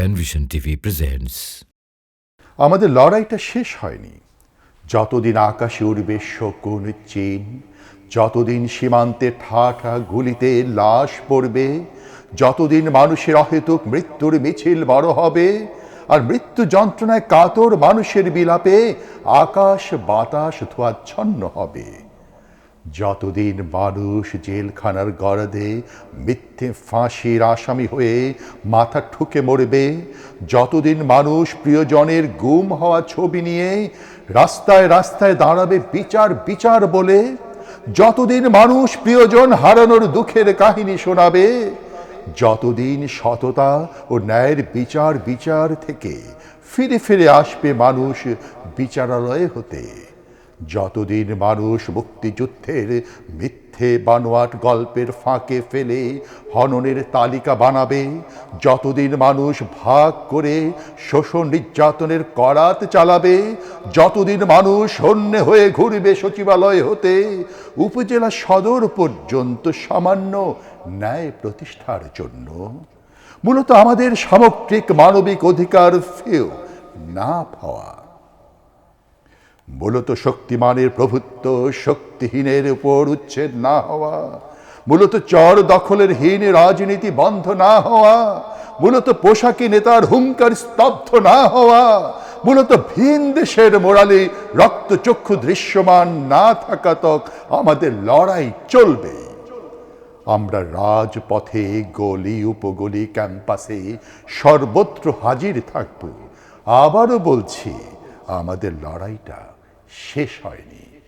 Penvision TV presents আমাদের লড়াইটা শেষ হয়নি। যতদিন আকাশে উড়বে শকুন চেন, যতদিন সীমান্তে ঠাঠা গুলিতে লাশ পড়বে, যতদিন মানুষের অহেতুক মৃত্যুর মিছিল বড় হবে, আর মৃত্যু যন্ত্রণায় কাতর মানুষের বিলাপে আকাশ বাতাস ধোয়াচ্ছন্ন হবে। যতদিন মানুষ জেলখানার গড়াদে মিথ্যে ফাঁসির আসামি হয়ে মাথা ঠুকে মরবে, যতদিন মানুষ প্রিয়জনের গুম হওয়া ছবি নিয়ে রাস্তায় রাস্তায় দাঁড়াবে বিচার বিচার বলে, যতদিন মানুষ প্রিয়জন হারানোর দুঃখের কাহিনী শোনাবে, যতদিন সততা ও ন্যায়ের বিচার বিচার থেকে ফিরে ফিরে আসবে মানুষ বিচারালয়ে হতে। যতদিন মানুষ মুক্তিযুদ্ধের মিথ্যে বানোয়াট গল্পের ফাঁকে ফেলে হননের তালিকা বানাবে, যতদিন মানুষ ভাগ করে শোষণ নির্যাতনের করাত চালাবে, যতদিন মানুষ অন্য হয়ে ঘুরবে সচিবালয় হতে, উপজেলা সদর পর্যন্ত সামান্য ন্যায় প্রতিষ্ঠার জন্য। মূলত আমাদের সামগ্রিক মানবিক অধিকার ফেও না পাওয়া। মূলত শক্তিমানের প্রভুত্ব শক্তিহীনের উপর উচ্ছেদ না হওয়া, মূলত চর দখলের হীন রাজনীতি বন্ধ না হওয়া, মূলত পোশাকি নেতার হুঙ্কার স্তব্ধ না হওয়া, মূলত ভিন দেশের মোড়ালে রক্তচক্ষু দৃশ্যমান না থাকা তক আমাদের লড়াই চলবে। আমরা রাজপথে গলি উপগলি ক্যাম্পাসে সর্বত্র হাজির থাকব। আবারও বলছি, আমাদের লড়াইটা শেষ হয়নি।